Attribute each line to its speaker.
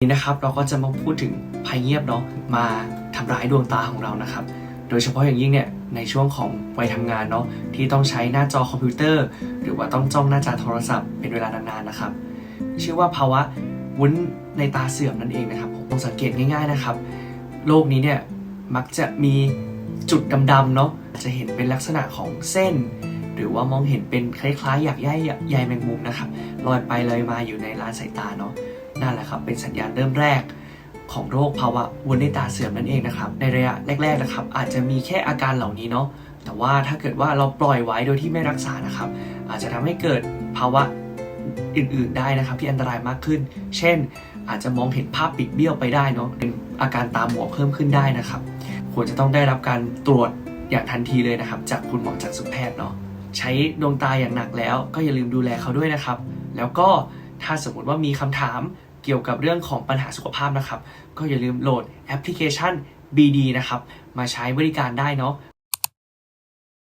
Speaker 1: นี้นะครับเราก็จะมาพูดถึงภัยเงียบเนาะมาทำร้ายดวงตาของเรานะครับ โดยเฉพาะอย่างยิ่งเนี่ยในช่วงของวัยทำงานเนาะที่ต้องใช้หน้าจอคอมพิวเตอร์ หรือว่าต้องจ้องหน้าจอโทรศัพท์เป็นเวลานานๆนะครับชื่อว่าภาวะวุ้นในตาเสื่อมนั่นเองนะครับผมลองสังเกตง่ายๆนะครับโรคนี้เนี่ยมักจะมีจุดดำๆเนาะจะเห็นเป็นลักษณะของเส้น หรือว่ามองเห็นเป็นคล้ายๆ อยากใยใยแมงมุมนะครับลอยไปเลยมาอยู่ในลานสายตาเนาะ นั่นแหละครับเป็นสัญญาณเริ่มแรกของโรคภาวะวุ้นในตาเสื่อมนั่นเองนะครับ ในระยะแรกๆนะครับ อาจจะมีแค่อาการเหล่านี้เนาะแต่ว่าถ้าเกิดว่าเราปล่อยไว้โดยที่ไม่รักษานะครับ อาจจะทำให้เกิดภาวะอื่นๆ ได้นะครับ ที่อันตรายมากขึ้น เช่น อาจจะมองเห็นภาพปิดเบี้ยวไปได้เนาะเป็นอาการตาหมวกเพิ่มขึ้นได้นะครับ ควรจะต้องได้รับการตรวจอย่างทันทีเลยนะครับ จากคุณหมอจากสุแพทย์เนาะใช้ดวงตาอย่างหนักแล้ว ก็อย่าลืมดูแลเขาด้วยนะครับ แล้วก็ถ้าสมมติว่ามีคำถาม กี่ยวกับเรื่องของปัญหาสุขภาพนะครับ ก็อย่าลืมโหลดแอปพลิเคชัน BD นะครับ มาใช้บริการได้เนาะ